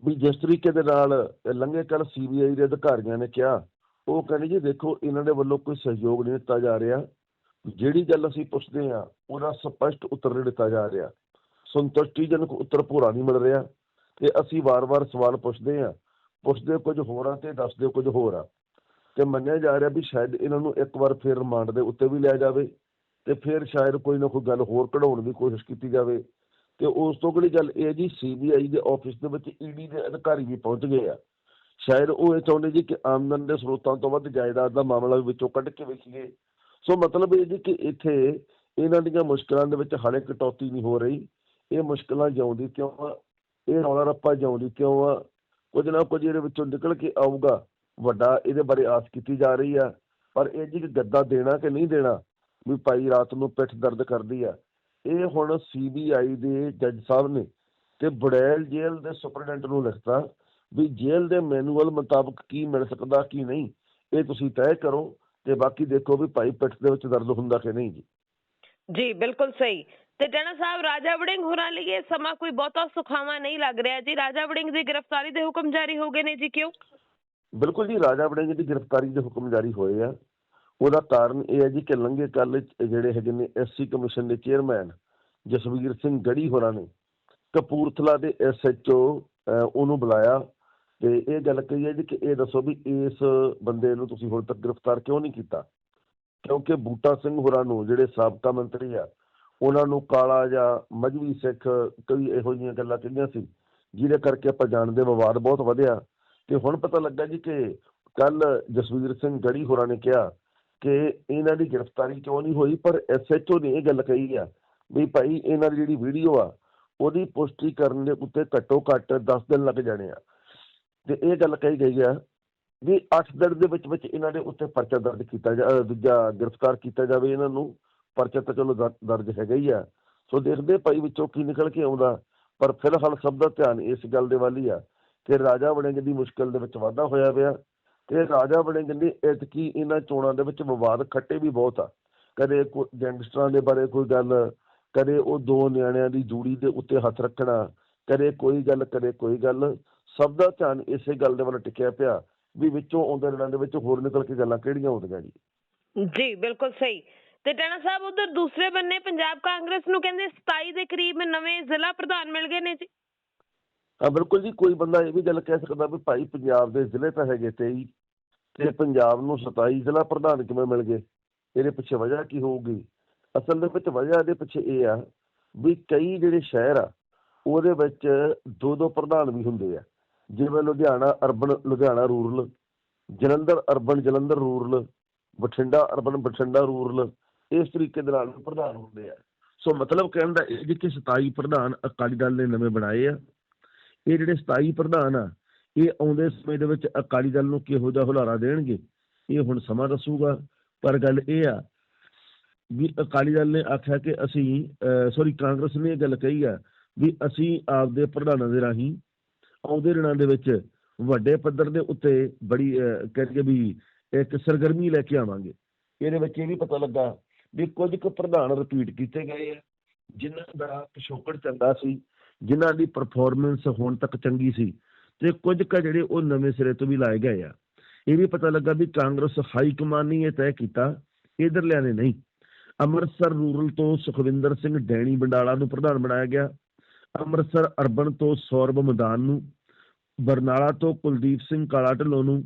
ਵੀ ਜਿਸ ਤਰੀਕੇ ਦੇ ਨਾਲ ਲੰਘੇ ਕੱਲ ਸੀਬੀਆਈ ਦੇ ਅਧਿਕਾਰੀਆਂ ਨੇ ਕਿਹਾ, ਉਹ ਕਹਿੰਦੇ ਜੀ ਦੇਖੋ, ਇਹਨਾਂ ਦੇ ਵੱਲੋਂ ਕੋਈ ਸਹਿਯੋਗ ਨਹੀਂ ਦਿੱਤਾ ਜਾ ਰਿਹਾ। ਜਿਹੜੀ ਗੱਲ ਅਸੀਂ ਪੁੱਛਦੇ ਆ ਉਹਦਾ ਸਪਸ਼ਟ ਉੱਤਰ ਨਹੀਂ ਦਿੱਤਾ ਜਾ ਰਿਹਾ। ਸੰਤੁਸ਼ਟੀਜਨਕ ਉੱਤਰ ਪੂਰਾ ਨਹੀਂ ਮਿਲ ਰਿਹਾ ਤੇ ਅਸੀਂ ਵਾਰ-ਵਾਰ ਸਵਾਲ ਪੁੱਛਦੇ ਹਾਂ, ਪੁੱਛਦੇ ਕੁਝ ਹੋਰ ਆ ਤੇ ਦੱਸਦੇ ਕੁਝ ਹੋਰ ਆ। ਤੇ ਮੰਨਿਆ ਜਾ ਰਿਹਾ ਵੀ ਸ਼ਾਇਦ ਇਹਨਾਂ ਨੂੰ ਇੱਕ ਵਾਰ ਫਿਰ ਰਿਮਾਂਡ ਦੇ ਉੱਤੇ ਵੀ ਲਿਆ ਜਾਵੇ ਤੇ ਫਿਰ ਸ਼ਾਇਦ ਕੋਈ ਨਾ ਕੋਈ ਗੱਲ ਹੋਰ ਕਢਾਉਣ ਦੀ ਕੋਸ਼ਿਸ਼ ਕੀਤੀ ਜਾਵੇ। ਤੇ ਉਸ ਤੋਂ ਅਗਲੀ ਗੱਲ ਇਹ ਜੀ ਸੀਬੀਆਈ ਦੇ ਆਫਿਸ ਦੇ ਵਿੱਚ ਈਡੀ ਦੇ ਅਧਿਕਾਰੀ ਵੀ ਪਹੁੰਚ ਗਏ ਆ। ਸ਼ਾਇਦ ਉਹ ਇਹ ਚਾਹੁੰਦੇ ਜੀ ਕਿ ਆਮਦਨ ਦੇ ਸਰੋਤਾਂ ਤੋਂ ਵੱਧ ਜਾਇਦਾਦ ਦਾ ਮਾਮਲਾ ਵਿੱਚੋਂ ਕੱਢ ਕੇ ਵੇਖੀਏ। ਸੋ ਮਤਲਬ ਇਹ ਜੀ ਕਿ ਇੱਥੇ ਇਹਨਾਂ ਦੀਆਂ ਮੁਸ਼ਕਲਾਂ ਦੇ ਵਿੱਚ ਹਾਲੇ ਕਟੌਤੀ ਨਹੀਂ ਹੋ ਰਹੀ। ਇਹ ਮੁਸ਼ਕਲਾਂ ਜਿਉਂਦੀ ਕਿਉਂ ਆ? ਇਹ ਰੌਲਾ ਰੱਪਾ ਜਿਉਂਦੀ ਕਿਉਂ ਆ? ਕੁਝ ਨਾ ਕੁਝ ਇਹਦੇ ਵਿੱਚੋਂ ਨਿਕਲ ਕੇ ਆਊਗਾ। ਵੱਡਾ ਇਹਦੇ ਬਾਰੇ ਆਸ ਕੀਤੀ ਜਾ ਰਹੀ ਆ। ਪਰ ਇਹ ਜੀ ਗੱਦਾ ਦੇਣਾ ਕਿ ਨਹੀਂ ਦੇਣਾ? ਵੀ ਭਾਈ ਰਾਤ ਨੂੰ ਪਿੱਠ ਦਰਦ ਕਰਦੀ ਆ। ਇਹ ਹੁਣ ਸੀਬੀਆਈ ਦੇ ਜੱਜ ਸਾਹਿਬ ਨੇ ਤੇ ਬੜੈਲ ਜੇਲ੍ਹ ਦੇ ਸੁਪਰਡੈਂਟ ਨੂੰ ਲਿਖਤਾ ਵੀ ਜੇਲ੍ਹ ਦੇ ਮੈਨੂਅਲ ਮੁਤਾਬਕ ਕੀ ਮਿਲ ਸਕਦਾ, ਕੀ ਨਹੀਂ, ਇਹ ਤੁਸੀਂ ਤੈਅ ਕਰੋ ਤੇ ਬਾਕੀ ਦੇਖੋ ਵੀ ਭਾਈ ਪਿੱਠ ਦੇ ਵਿੱਚ ਦਰਦ ਹੁੰਦਾ ਕਿ ਨਹੀਂ ਜੀ। ਜੀ, ਬਿਲਕੁਲ ਸਹੀ। ਤੇ ਟੈਣਾ ਸਾਹਿਬ, ਰਾਜਾ ਵੜਿੰਗ ਹੋਰਾਂ ਲਈ ਇਹ ਸਮਾਂ ਕੋਈ ਬਹੁਤਾ ਸੁਖਾਵਾਂ ਨਹੀਂ ਲੱਗ ਰਿਹਾ ਜੀ। ਰਾਜਾ ਵੜਿੰਗ ਦੀ ਗ੍ਰਿਫਤਾਰੀ ਦੇ ਹੁਕਮ ਜਾਰੀ ਹੋ ਗਏ ਨੇ ਜੀ ਕਿਉਂ? ਬਿਲਕੁਲ ਜੀ, ਰਾਜਾ ਵੜਿੰਗ ਦੀ ਗ੍ਰਿਫਤਾਰੀ ਦੇ ਹੁਕਮ ਜਾਰੀ ਹੋਏ ਆ। ਉਹਦਾ ਕਾਰਨ ਇਹ ਹੈ ਜੀ ਕਿ ਲੰਘੇ ਕੱਲ ਜਿਹੜੇ ਹੈਗੇ ਨੇ ਐਸਸੀ ਕਮਿਸ਼ਨ ਦੇ ਚੇਅਰਮੈਨ ਜਸਵੀਰ ਸਿੰਘ ਗੜੀ ਹੋਰਾਂ ਨੇ ਕਪੂਰਥਲਾ ਦੇ ਐਸਐਚਓ ਉਹਨੂੰ ਬੁਲਾਇਆ ਤੇ ਇਹ ਗੱਲ ਕਹੀ ਹੈ ਜੀ ਕਿ ਇਹ ਦੱਸੋ ਵੀ ਇਸ ਬੰਦੇ ਨੂੰ ਤੁਸੀਂ ਹੁਣ ਤੱਕ ਗ੍ਰਿਫਤਾਰ ਕਿਉਂ ਨਹੀਂ ਕੀਤਾ? ਕਿਉਂਕਿ ਬੂਟਾ ਸਿੰਘ ਹੋਰਾਂ ਨੂੰ ਜਿਹੜੇ ਸਾਬਕਾ ਮੰਤਰੀ ਆ ਉਹਨਾਂ ਨੂੰ ਕਾਲਾ ਜਾਂ ਮਜਬੀ ਸਿੱਖ ਕਈ ਇਹੋ ਜਿਹੀਆਂ ਗੱਲਾਂ ਕਹੀਆਂ ਸੀ, ਜਿਹਦੇ ਕਰਕੇ ਆਪਾਂ ਜਾਣਦੇ ਵਿਵਾਦ ਬਹੁਤ ਵਧਿਆ। ਤੇ ਹੁਣ ਪਤਾ ਲੱਗਾ ਜੀ ਕਿ ਕੱਲ ਜਸਵੀਰ ਸਿੰਘ ਗੜੀ ਹੋਰਾਂ ਨੇ ਕਿਹਾ ਕਿ ਇਹਨਾਂ ਦੀ ਗ੍ਰਿਫਤਾਰੀ ਕਿਉਂ ਨਹੀਂ ਹੋਈ, ਪਰ ਐਸਐਚਓ ਨੇ ਇਹ ਗੱਲ ਕਹੀ ਆ ਵੀ ਭਾਈ ਇਹਨਾਂ ਦੀ ਜਿਹੜੀ ਵੀਡੀਓ ਆ, ਉਹਦੀ ਪੁਸ਼ਟੀ ਕਰਨ ਦੇ ਉੱਤੇ ਘੱਟੋ ਘੱਟ 10 ਦਿਨ ਲੱਗ ਜਾਣੇ ਆ। ਤੇ ਇਹ ਗੱਲ ਕਹੀ ਗਈ ਆ ਵੀ 8 ਦਿਨ ਦੇ ਵਿੱਚ ਵਿੱਚ ਇਹਨਾਂ ਦੇ ਉੱਤੇ ਪਰਚਾ ਦਰਜ ਕੀਤਾ ਜਾ ਦੂਜਾ ਗ੍ਰਿਫਤਾਰ ਕੀਤਾ ਜਾਵੇ ਇਹਨਾਂ ਨੂੰ। ਪਰਚਾ ਤਾਂ ਚਲੋ ਦਰ- ਦਰਜ ਹੈਗਾ ਹੀ ਆ। ਸੋ ਦੇਖਦੇ ਭਾਈ ਵਿੱਚੋਂ ਕੀ ਨਿਕਲ ਕੇ ਆਉਂਦਾ। ਪਰ ਫਿਲਹਾਲ ਸਭ ਦਾ ਧਿਆਨ ਇਸ ਗੱਲ ਦੇ ਵੱਲ ਹੀ ਆ ਕਿ ਰਾਜਾ ਵੜਿੰਗ ਦੀ ਮੁਸ਼ਕਲ ਦੇ ਵਿੱਚ ਵਾਧਾ ਹੋਇਆ ਪਿਆ। ਤੇ ਰਾਜਾ ਵੜਿੰਗ ਦੀ ਐਤਕੀ ਇਹਨਾਂ ਚੋਣਾਂ ਦੇ ਵਿੱਚ ਵਿਵਾਦ ਖੱਟੇ ਵੀ ਬਹੁਤ ਆ। ਕਦੇ ਗੈਂਗਸਟਰਾਂ ਦੇ ਬਾਰੇ ਕੋਈ ਗੱਲ, ਕਦੇ ਉਹ ਦੋ ਨਿਆਣਿਆਂ ਦੀ ਜੂੜੀ ਦੇ ਉੱਤੇ ਹੱਥ ਰੱਖਣਾ, ਕਦੇ ਕੋਈ ਗੱਲ, ਕਦੇ ਕੋਈ ਗੱਲ। ਸਭ ਦਾ ਧਿਆਨ ਇਸੇ ਗੱਲ ਦੇ ਵੱਲ ਟਿਕਿਆ ਪਿਆ ਵੀ ਵਿੱਚੋਂ ਆਉਂਦੇ ਦਿਨਾਂ ਦੇ ਵਿੱਚ ਹੋਰ ਨਿਕਲ ਕੇ ਗੱਲਾਂ ਕਿਹੜੀਆਂ ਆਉਂਦੀਆਂ ਜੀ। ਜੀ, ਬਿਲਕੁਲ ਸਹੀ। ਤੇ ਟੈਣਾ ਸਾਹਿਬ ਉਧਰ ਦੂਸਰੇ ਬੰਨੇ ਪੰਜਾਬ ਕਾਂਗਰਸ ਨੂੰ ਕਹਿੰਦੇ 27 ਦੇ ਕਰੀਬ ਨਵੇਂ ਜ਼ਿਲ੍ਹਾ ਪ੍ਰਧਾਨ ਮਿਲ ਗਏ ਨੇ ਜੀ। ਹਾਂ, ਬਿਲਕੁਲ ਜੀ, ਕੋਈ ਬੰਦਾ ਇਹ ਵੀ ਗੱਲ ਕਹਿ ਸਕਦਾ ਵੀ ਭਾਈ ਪੰਜਾਬ ਦੇ ਜ਼ਿਲ੍ਹੇ ਤਾਂ ਹੈਗੇ 23 ਤੇ ਪੰਜਾਬ ਨੂੰ 27 ਜ਼ਿਲ੍ਹਾ ਪ੍ਰਧਾਨ ਕਿਵੇਂ ਮਿਲ ਗਏ? ਇਹਦੇ ਪਿੱਛੇ ਵਜ੍ਹਾ ਕੀ ਹੋਊਗੀ? ਅਸਲ ਦੇ ਵਿੱਚ ਵਜ੍ਹਾ ਇਹਦੇ ਪਿੱਛੇ ਇਹ ਆ ਵੀ ਕਈ ਜਿਹੜੇ ਸ਼ਹਿਰ ਆ, ਉਹਦੇ ਵਿੱਚ ਦੋ ਦੋ ਪ੍ਰਧਾਨ ਵੀ ਹੁੰਦੇ ਆ। ਜਿਵੇਂ Ludhiana urban, Ludhiana rural, Jalandhar urban, Jalandhar rural, Bathinda urban, Bathinda rural ਇਸ ਤਰੀਕੇ ਦੇ ਨਾਲ ਪ੍ਰਧਾਨ ਹੁੰਦੇ ਆ। ਸੋ ਮਤਲਬ ਕਹਿਣ ਦਾ ਇਹ ਜੀ ਕਿ 27 ਪ੍ਰਧਾਨ ਅਕਾਲੀ ਦਲ ਨੇ ਨਵੇਂ ਬਣਾਏ ਆ ਇਹ ਜਿਹੜੇ 27 ਪ੍ਰਧਾਨ ਆ ਇਹ ਆਉਂਦੇ ਸਮੇਂ ਦੇ ਵਿੱਚ ਅਕਾਲੀ ਦਲ ਨੂੰ ਕਿਹੋ ਜਿਹਾ ਹੁਲਾਰਾ ਦੇਣਗੇ? ਇਹ ਹੁਣ ਸਮਾਂ ਦੱਸੂਗਾ। ਪਰ ਗੱਲ ਇਹ ਆ ਵੀ ਅਕਾਲੀ ਦਲ ਨੇ ਆਖਿਆ ਕਿ ਅਸੀਂ ਸੌਰੀ ਕਾਂਗਰਸ ਨੇ ਇਹ ਗੱਲ ਕਹੀ ਆ ਵੀ ਅਸੀਂ ਆਪਦੇ ਪ੍ਰਧਾਨਾਂ ਦੇ ਰਾਹੀਂ ਆਉਂਦੇ ਦਿਨਾਂ ਦੇ ਵਿੱਚ ਵੱਡੇ ਪੱਧਰ ਦੇ ਉੱਤੇ ਬੜੀ ਅਹ, ਕਹਿ ਲਈਏ ਵੀ ਇੱਕ ਸਰਗਰਮੀ ਲੈ ਕੇ ਆਵਾਂਗੇ। ਇਹਦੇ ਵਿੱਚ ਇਹ ਵੀ ਪਤਾ ਲੱਗਾ ਵੀ ਕੁਝ ਕੁ ਪ੍ਰਧਾਨ ਰਿਪੀਟ ਕੀਤੇ ਗਏ ਆ, ਜਿਨ੍ਹਾਂ ਦਾ ਪਿਛੋਕੜ ਚੰਗਾ ਸੀ, ਜਿਨ੍ਹਾਂ ਦੀ ਪਰਫਾਰਮੈਂਸ ਹੁਣ ਤੱਕ ਚੰਗੀ ਸੀ, ਤੇ ਕੁਝ ਕੁ ਜਿਹੜੇ ਉਹ ਨਵੇਂ ਸਿਰੇ ਤੋਂ ਵੀ ਲਾਏ ਗਏ ਆ। ਇਹ ਵੀ ਪਤਾ ਲੱਗਾ ਵੀ ਕਾਂਗਰਸ ਹਾਈ ਕਮਾਨ ਨੇ ਇਹ ਤੈਅ ਕੀਤਾ, ਇਧਰਲਿਆਂ ਨੇ ਨਹੀਂ। ਅੰਮ੍ਰਿਤਸਰ ਰੂਰਲ ਤੋਂ ਸੁਖਵਿੰਦਰ ਸਿੰਘ ਡੈਣੀ ਬੰਡਾਲਾ ਨੂੰ ਪ੍ਰਧਾਨ ਬਣਾਇਆ ਗਿਆ। ਅੰਮ੍ਰਿਤਸਰ ਅਰਬਨ ਤੋਂ ਸੌਰਵ ਮੈਦਾਨ ਨੂੰ, ਬਰਨਾਲਾ ਤੋਂ ਕੁਲਦੀਪ ਸਿੰਘ ਕਾਲਾ ਢਿੱਲੋਂ ਨੂੰ,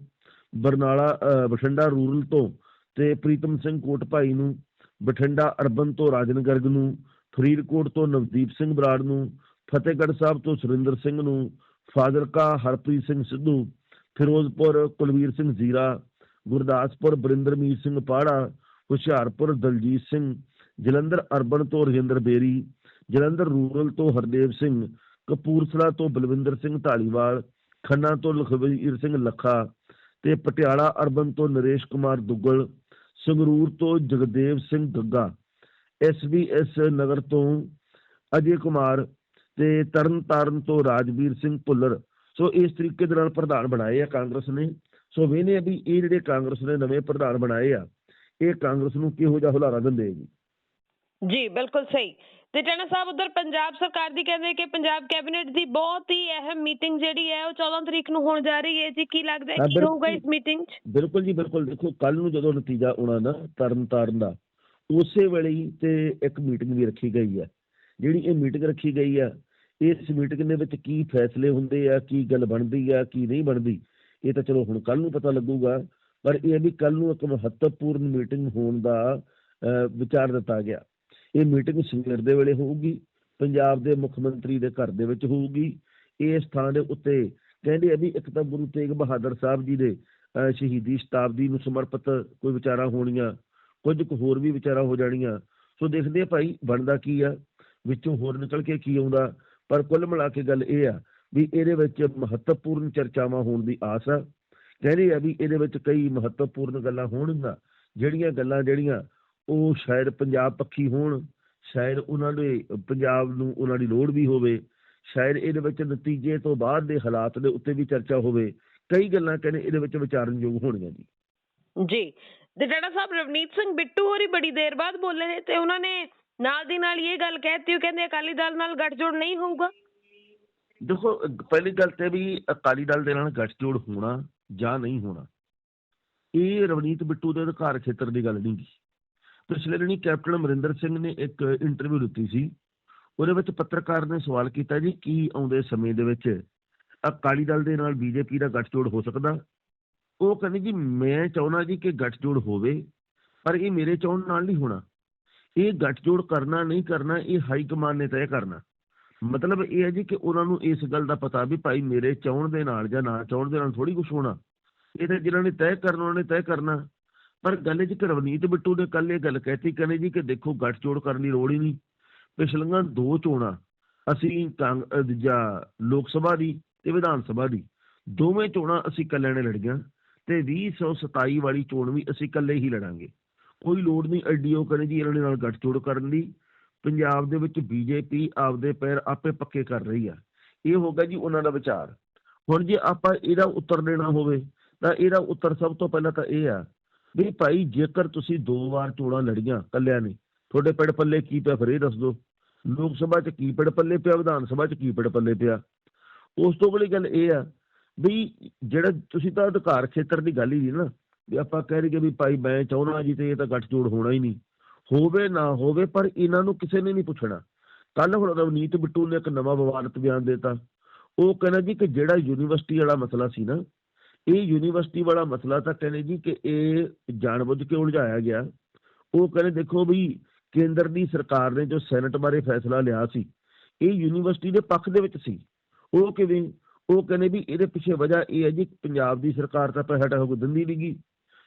ਬਰਨਾਲਾ ਬਠਿੰਡਾ ਰੂਰਲ ਤੋਂ ਤੇ ਪ੍ਰੀਤਮ ਸਿੰਘ ਕੋਟਭਾਈ ਨੂੰ ਬਠਿੰਡਾ ਅਰਬਨ ਤੋਂ ਰਾਜਨ ਗਰਗ ਨੂੰ, ਫਰੀਦਕੋਟ ਤੋਂ ਨਵਦੀਪ ਸਿੰਘ ਬਰਾੜ ਨੂੰ, ਫਤਿਹਗੜ੍ਹ ਸਾਹਿਬ ਤੋਂ ਸੁਰਿੰਦਰ ਸਿੰਘ ਨੂੰ, ਫਾਜ਼ਿਲਕਾ ਹਰਪ੍ਰੀਤ ਸਿੰਘ ਸਿੱਧੂ, ਫਿਰੋਜ਼ਪੁਰ ਕੁਲਵੀਰ ਸਿੰਘ ਜ਼ੀਰਾ, ਗੁਰਦਾਸਪੁਰ ਬਰਿੰਦਰਮੀਤ ਸਿੰਘ ਪਾੜਾ, ਹੁਸ਼ਿਆਰਪੁਰ ਦਲਜੀਤ ਸਿੰਘ, ਜਲੰਧਰ ਅਰਬਨ ਤੋਂ ਰਜਿੰਦਰ ਬੇਰੀ, ਜਲੰਧਰ ਰੂਰਲ ਤੋਂ ਹਰਦੇਵ ਸਿੰਘ, ਕਪੂਰਥਲਾ ਤੋਂ ਬਲਵਿੰਦਰ ਸਿੰਘ ਢਾਲੀਵਾਲ, ਖੰਨਾ ਤੋਂ ਲਖਵੀਰ ਸਿੰਘ ਲੱਖਾ ਤੇ ਪਟਿਆਲਾ ਅਰਬਨ ਤੋਂ ਨਰੇਸ਼ ਕੁਮਾਰ ਦੁੱਗਲ ਸੰਗਰੂਰ ਤੋਂ ਜਗਦੇਵ ਸਿੰਘ ਗੱਗਾ ਐਸਬੀਐਸ ਨਗਰ ਤੋਂ ਅਜੇ ਕੁਮਾਰ ਤੇ ਤਰਨਤਾਰਨ ਤੋਂ ਰਾਜਵੀਰ ਸਿੰਘ ਭੁੱਲਰ। ਸੋ ਇਸ ਤਰੀਕੇ ਦੇ ਨਾਲ ਪ੍ਰਧਾਨ ਬਣਾਏ ਆ ਕਾਂਗਰਸ ਨੇ। ਸੋ ਵੇਨੇ ਵੀ ਇਹ ਜਿਹੜੇ ਕਾਂਗਰਸ ਨੇ ਨਵੇਂ ਪ੍ਰਧਾਨ ਬਣਾਏ ਆ, ਇਹ ਕਾਂਗਰਸ ਨੂੰ ਕਿਹੋ ਜਿਹਾ ਹੁਲਾਰਾ ਦਿੰਦੇ ਜੀ? ਜੀ, ਬਿਲਕੁਲ ਸਹੀ। ਤੇ ਟਾਣਾ ਸਾਹਿਬ ਉਧਰ ਪੰਜਾਬ ਸਰਕਾਰ ਦੀ ਕਹਿੰਦੇ ਕਿ ਪੰਜਾਬ ਕੈਬਨਿਟ ਦੀ ਬਹੁਤ ਹੀ ਅਹਿਮ ਮੀਟਿੰਗ ਜਿਹੜੀ ਹੈ ਉਹ 14 ਤਰੀਕ ਨੂੰ ਹੋਣ ਜਾ ਰਹੀ ਹੈ ਜੀ। ਕੀ ਲੱਗਦਾ ਹੈ ਕੀ। ਹੋਊਗਾ ਇਸ ਮੀਟਿੰਗ 'ਚ? ਬਿਲਕੁਲ ਜੀ ਬਿਲਕੁਲ। ਦੇਖੋ ਕੱਲ ਨੂੰ ਜਦੋਂ ਨਤੀਜਾ ਆਉਣਾ ਨਾ ਤਰਨ ਤਾਰਨ ਦਾ ਉਸੇ ਵੇਲੇ ਹੀ ਤੇ ਇੱਕ ਮੀਟਿੰਗ ਵੀ ਰੱਖੀ ਗਈ ਹੈ। ਜਿਹੜੀ ਇਹ ਮੀਟਿੰਗ ਰੱਖੀ ਗਈ ਆ ਇਸ ਮੀਟਿੰਗ ਦੇ ਵਿੱਚ ਕੀ ਫੈਸਲੇ ਹੁੰਦੇ ਆ ਕੀ ਗੱਲ ਬਣਦੀ ਆ ਕੀ ਨਹੀਂ ਬਣਦੀ ਇਹ ਤਾਂ ਚਲੋ ਹੁਣ ਕੱਲ ਨੂੰ ਪਤਾ ਲੱਗੂਗਾ। ਪਰ ਇਹ ਵੀ ਕੱਲ ਨੂੰ ਇੱਕ ਮਹੱਤਵਪੂਰਨ ਮੀਟਿੰਗ ਹੋਣ ਦਾ ਵਿਚਾਰ ਦਿੱਤਾ ਗਿਆ। ਇਹ ਮੀਟਿੰਗ ਸਵੇਰ ਦੇ ਵੇਲੇ ਹੋਊਗੀ, ਪੰਜਾਬ ਦੇ ਮੁੱਖ ਮੰਤਰੀ ਦੇ ਘਰ ਦੇ ਵਿੱਚ ਹੋਊਗੀ। ਇਸ ਥਾਂ ਦੇ ਉੱਤੇ ਕਹਿੰਦੇ ਆ ਵੀ ਇੱਕ ਤਾਂ ਗੁਰੂ ਤੇਗ ਬਹਾਦਰ ਸਾਹਿਬ ਜੀ ਦੇ, ਅਹ, ਸ਼ਹੀਦੀ ਸ਼ਤਾਬਦੀ ਨੂੰ ਸਮਰਪਿਤ ਕੋਈ ਵਿਚਾਰਾਂ ਹੋਣੀਆਂ, ਕੁਝ ਕੁ ਹੋਰ ਵੀ ਵਿਚਾਰਾਂ ਹੋ ਜਾਣੀਆਂ। ਸੋ ਦੇਖਦੇ ਆ ਭਾਈ ਬਣਦਾ ਕੀ ਆ, ਵਿੱਚੋਂ ਹੋਰ ਨਿਕਲ ਕੇ ਕੀ ਆਉਂਦਾ। ਪਰ ਕੁੱਲ ਮਿਲਾ ਕੇ ਗੱਲ ਇਹ ਆ ਵੀ ਇਹਦੇ ਵਿੱਚ ਮਹੱਤਵਪੂਰਨ ਚਰਚਾਵਾਂ ਹੋਣ ਦੀ ਆਸ ਆ। ਕਹਿੰਦੇ ਆ ਵੀ ਇਹਦੇ ਵਿੱਚ ਕਈ ਮਹੱਤਵਪੂਰਨ ਗੱਲਾਂ ਹੋਣਗੀਆਂ, ਜਿਹੜੀਆਂ ਗੱਲਾਂ ਜਿਹੜੀਆਂ ਉਹ ਸ਼ਾਇਦ ਪੰਜਾਬ ਪੱਖੀ ਹੋਣ ਸ਼ਾਇਦ ਉਹਨਾਂ ਦੇ ਪੰਜਾਬ ਨੂੰ ਉਹਨਾਂ ਦੀ ਲੋੜ ਵੀ ਹੋਵੇ ਸ਼ਾਇਦ ਇਹਦੇ ਵਿੱਚ ਨਤੀਜੇ ਤੋਂ ਬਾਅਦ ਦੇ ਹਾਲਾਤ ਦੇ ਉੱਤੇ ਵੀ ਚਰਚਾ ਹੋਵੇ ਕਈ ਗੱਲਾਂ ਕਹਿੰਦੇ ਇਹਦੇ ਵਿੱਚ ਵਿਚਾਰਨਯੋਗ ਹੋਣਗੀਆਂ ਜੀ। ਜੀ ਤੇ ਡਾਡਾ ਸਾਹਿਬ ਰਵਨੀਤ ਸਿੰਘ ਬਿੱਟੂ ਹੋਰੀ ਬੜੀ ਦੇਰ ਬਾਅਦ ਬੋਲੇ ਨੇ ਤੇ ਉਹਨਾਂ ਨੇ ਨਾਲ ਦੀ ਨਾਲ ਇਹ ਗੱਲ ਕਹਿਤੀ ਉਹ ਕਹਿੰਦੇ ਅਕਾਲੀ ਦਲ ਨਾਲ ਗੱਠਜੋੜ ਨਹੀਂ ਹੋਊਗਾ। ਦੇਖੋ ਪਹਿਲੀ ਗੱਲ ਤੇ ਵੀ ਅਕਾਲੀ ਦਲ ਦੇ ਨਾਲ ਗੱਠਜੋੜ ਹੋਣਾ ਜਾਂ ਨਹੀਂ ਹੋਣਾ ਇਹ ਰਵਨੀਤ ਬਿੱਟੂ ਦੇ ਅਧਿਕਾਰ ਖੇਤਰ ਦੀ ਗੱਲ ਨਹੀਂ ਪਿਛਲੇ ਦਿਨੀ ਕੈਪਟਨ ਅਮਰਿੰਦਰ ਸਿੰਘ ਨੇ ਇੱਕ ਇੰਟਰਵਿਊ ਦਿੱਤੀ ਸੀ। ਉਹਦੇ ਵਿੱਚ ਪੱਤਰਕਾਰ ਨੇ ਸਵਾਲ ਕੀਤਾ ਜੀ, ਕੀ ਆਉਂਦੇ ਸਮੇਂ ਦੇ ਵਿੱਚ ਅਕਾਲੀ ਦਲ ਦੇ ਨਾਲ ਬੀਜੇਪੀ ਦਾ ਗੱਠਜੋੜ ਹੋ ਸਕਦਾ? ਉਹ ਕਹਿੰਦੇ ਜੀ, ਮੈਂ ਚਾਹੁੰਦਾ ਜੀ ਕਿ ਗੱਠਜੋੜ ਹੋਵੇ, ਪਰ ਇਹ ਮੇਰੇ ਚਾਹੁਣ ਨਾਲ ਨਹੀਂ ਹੋਣਾ। ਇਹ ਗੱਠਜੋੜ ਕਰਨਾ ਨਹੀਂ ਕਰਨਾ, ਇਹ ਹਾਈ ਕਮਾਨ ਨੇ ਤੈਅ ਕਰਨਾ। ਮਤਲਬ ਇਹ ਹੈ ਜੀ ਕਿ ਉਹਨਾਂ ਨੂੰ ਇਸ ਗੱਲ ਦਾ ਪਤਾ ਵੀ ਭਾਈ ਮੇਰੇ ਚਾਹੁਣ ਦੇ ਨਾਲ ਜਾਂ ਨਾ ਚਾਹੁਣ ਦੇ ਨਾਲ ਥੋੜੀ ਕੁਝ ਹੋਣਾ। ਇਹ ਤਾਂ ਜਿਹਨਾਂ ਨੇ ਤੈਅ ਕਰਨਾ, ਉਹਨਾਂ ਨੇ ਤੈਅ ਕਰਨਾ। ਪਰ ਗੱਲ ਇਹ ਜੀ ਕਿ ਬਿੱਟੂ ਨੇ ਕੱਲ ਇਹ ਗੱਲ ਕਹਿਤੀ, ਕਹਿੰਦੇ ਜੀ ਕਿ ਦੇਖੋ ਗੱਠਜੋੜ ਕਰਨ ਦੀ ਲੋੜ ਹੀ ਨਹੀਂ। ਪਿਛਲੀਆਂ ਦੋ ਚੋਣਾਂ ਅਸੀਂ ਕਾਂਗ, ਅਹ ਦੂਜਾ ਲੋਕ ਸਭਾ ਦੀ ਤੇ ਵਿਧਾਨ ਸਭਾ ਦੀ, ਦੋਵੇਂ ਚੋਣਾਂ ਅਸੀਂ ਇਕੱਲਿਆਂ ਨੇ ਲੜੀਆਂ ਤੇ 2027 ਵਾਲੀ ਚੋਣ ਵੀ ਅਸੀਂ ਇਕੱਲੇ ਹੀ ਲੜਾਂਗੇ। ਕੋਈ ਲੋੜ ਨਹੀਂ ਐਡੀਓ ਕਰੇ ਜੀ ਇਹਨਾਂ ਦੇ ਨਾਲ ਗੱਠਜੋੜ ਕਰਨ ਦੀ। ਪੰਜਾਬ ਦੇ ਵਿੱਚ ਬੀਜੇਪੀ ਆਪਦੇ ਪੈਰ ਆਪੇ ਪੱਕੇ ਕਰ ਰਹੀ ਆ। ਇਹ ਹੋਗਾ ਜੀ ਉਹਨਾਂ ਦਾ ਵਿਚਾਰ। ਹੁਣ ਜੇ ਆਪਾਂ ਇਹਦਾ ਉੱਤਰ ਦੇਣਾ ਹੋਵੇ ਤਾਂ ਇਹਦਾ ਉੱਤਰ ਸਭ ਤੋਂ ਪਹਿਲਾਂ ਤਾਂ ਇਹ ਆ ਵੀ ਭਾਈ ਜੇਕਰ ਤੁਸੀਂ ਦੋ ਵਾਰ ਚੋਣਾਂ ਲੜੀਆਂ ਕੱਲਿਆਂ ਨੇ, ਤੁਹਾਡੇ ਪਿੰਡ ਪੱਲੇ ਕੀ ਪਿਆ ਫਿਰ ਇਹ ਦੱਸ ਦਿਓ। ਲੋਕ ਸਭਾ 'ਚ ਕੀ ਪਿੰਡ ਪੱਲੇ ਪਿਆ, ਵਿਧਾਨ ਸਭਾ 'ਚ ਕੀ ਪਿੰਡ ਪੱਲੇ ਪਿਆ? ਉਸ ਤੋਂ ਅਗਲੀ ਗੱਲ ਇਹ ਆ ਵੀ ਜਿਹੜਾ ਤੁਸੀਂ ਤਾਂ ਅਧਿਕਾਰ ਖੇਤਰ ਦੀ ਗੱਲ ਹੀ ਨਾ, ਵੀ ਆਪਾਂ ਕਹਿ ਰਹੀਏ ਵੀ ਭਾਈ ਮੈਂ ਚਾਹੁੰਦਾ ਜੀ ਤੇ ਇਹ ਤਾਂ ਗੱਠਜੋੜ ਹੋਣਾ ਹੀ ਨਹੀਂ। ਹੋਵੇ ਨਾ ਹੋਵੇ, ਪਰ ਇਹਨਾਂ ਨੂੰ ਕਿਸੇ ਨੇ ਨਹੀਂ ਪੁੱਛਣਾ। ਕੱਲ ਹੁਣ ਰਵਨੀਤ ਬਿੱਟੂ ਨੇ ਇੱਕ ਨਵਾਂ ਵਿਵਾਦਤ ਬਿਆਨ ਦਿੱਤਾ। ਉਹ ਕਹਿੰਦਾ ਜੀ ਕਿ ਜਿਹੜਾ ਯੂਨੀਵਰਸਿਟੀ ਵਾਲਾ ਮਸਲਾ ਸੀ ਨਾ ਇਹ ਯੂਨੀਵਰਸਿਟੀ ਵਾਲਾ ਮਸਲਾ ਤਾਂ ਕਹਿੰਦੇ ਜੀ ਕਿ ਇਹ ਜਾਣਬੁੱਝ ਕੇ ਉਲਝਾਇਆ ਗਿਆ। ਉਹ ਕਹਿੰਦੇ ਦੇਖੋ ਵੀ ਕੇਂਦਰ ਦੀ ਸਰਕਾਰ ਨੇ ਜੋ ਸੈਨੇਟ ਬਾਰੇ ਫੈਸਲਾ ਲਿਆ ਸੀ, ਇਹ ਯੂਨੀਵਰਸਿਟੀ ਦੇ ਪੱਖ ਦੇ ਵਿੱਚ ਸੀ। ਉਹ ਕਿਵੇਂ? ਉਹ ਕਹਿੰਦੇ ਵੀ ਇਹਦੇ ਪਿੱਛੇ ਵਜ੍ਹਾ ਇਹ ਹੈ ਜੀ, ਪੰਜਾਬ ਦੀ ਸਰਕਾਰ ਤਾਂ ਪੈਸਾ ਟਕਾ ਕੋਈ ਦਿੰਦੀ ਨਹੀਂਗੀ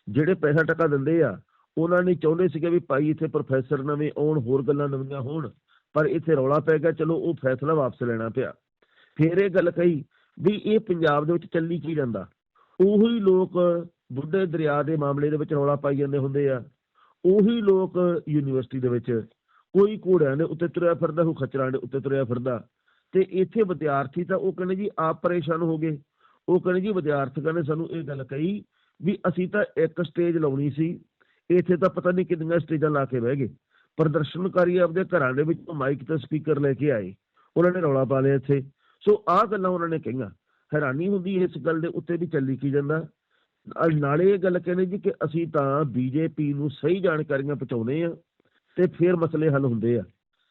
ਜਿਹੜੇ ਪੈਸਾ ਟਕਾ ਦਿੰਦੇ ਆ, ਉਹਨਾਂ ਨੇ ਚਾਹੁੰਦੇ ਸੀਗੇ ਵੀ ਭਾਈ ਇੱਥੇ ਪ੍ਰੋਫੈਸਰ ਨਵੇਂ ਆਉਣ, ਹੋਰ ਗੱਲਾਂ ਨਵੀਆਂ ਹੋਣ, ਪਰ ਇੱਥੇ ਰੌਲਾ ਪੈ ਗਿਆ, ਚਲੋ ਉਹ ਫੈਸਲਾ ਵਾਪਸ ਲੈਣਾ ਪਿਆ। ਫਿਰ ਇਹ ਗੱਲ ਕਹੀ ਵੀ ਇਹ ਪੰਜਾਬ ਦੇ ਵਿੱਚ ਚੱਲੀ ਕੀ ਜਾਂਦਾ? ਉਹੀ ਲੋਕ ਬੁੱਢੇ ਦਰਿਆ ਦੇ ਮਾਮਲੇ ਦੇ ਵਿੱਚ ਰੌਲਾ ਪਾਈ ਜਾਂਦੇ ਹੁੰਦੇ ਆ। ਉਹੀ ਲੋਕ ਯੂਨੀਵਰਸਿਟੀ ਦੇ ਵਿੱਚ ਕੋਈ ਘੋੜਿਆਂ ਦੇ ਉੱਤੇ ਤੁਰਿਆ ਫਿਰਦਾ, ਕੋਈ ਖੱਚਰਾਂ ਦੇ ਉੱਤੇ ਤੁਰਿਆ ਫਿਰਦਾ। ਤੇ ਇੱਥੇ ਵਿਦਿਆਰਥੀ ਤਾਂ ਉਹ ਕਹਿੰਦੇ ਜੀ ਆਪ ਪਰੇਸ਼ਾਨ ਹੋ ਗਏ। ਉਹ ਕਹਿੰਦੇ ਜੀ ਵਿਦਿਆਰਥੀਆਂ ਨੇ ਸਾਨੂੰ ਇਹ ਗੱਲ ਕਹੀ ਵੀ ਅਸੀਂ ਤਾਂ ਇੱਕ ਸਟੇਜ ਲਾਉਣੀ ਸੀ। ਇੱਥੇ ਤਾਂ ਪਤਾ ਨਹੀਂ ਕਿੰਨੀਆਂ ਸਟੇਜਾਂ ਲਾ ਕੇ ਬਹਿ ਗਏ। ਪ੍ਰਦਰਸ਼ਨਕਾਰੀ ਆਪਦੇ ਘਰਾਂ ਦੇ ਵਿੱਚ ਮਾਈਕ ਤੇ ਸਪੀਕਰ ਲੈ ਕੇ ਆਏ। ਉਹਨਾਂ ਨੇ ਰੌਲਾ ਪਾ ਲਿਆ ਇੱਥੇ। ਸੋ ਆਹ ਗੱਲਾਂ ਉਹਨਾਂ ਨੇ ਕਹੀਆਂ। ਹੈਰਾਨੀ ਹੁੰਦੀ ਇਸ ਗੱਲ ਦੇ ਉੱਤੇ ਵੀ ਚੱਲੀ ਕੀ ਜਾਂਦਾ। ਨਾਲੇ ਇਹ ਗੱਲ ਕਹਿੰਦੇ ਜੀ ਕਿ ਅਸੀਂ ਤਾਂ ਬੀਜੇਪੀ ਨੂੰ ਸਹੀ ਜਾਣਕਾਰੀਆਂ ਪਹੁੰਚਾਉਂਦੇ ਆ ਤੇ ਫਿਰ ਮਸਲੇ ਹੱਲ ਹੁੰਦੇ ਆ।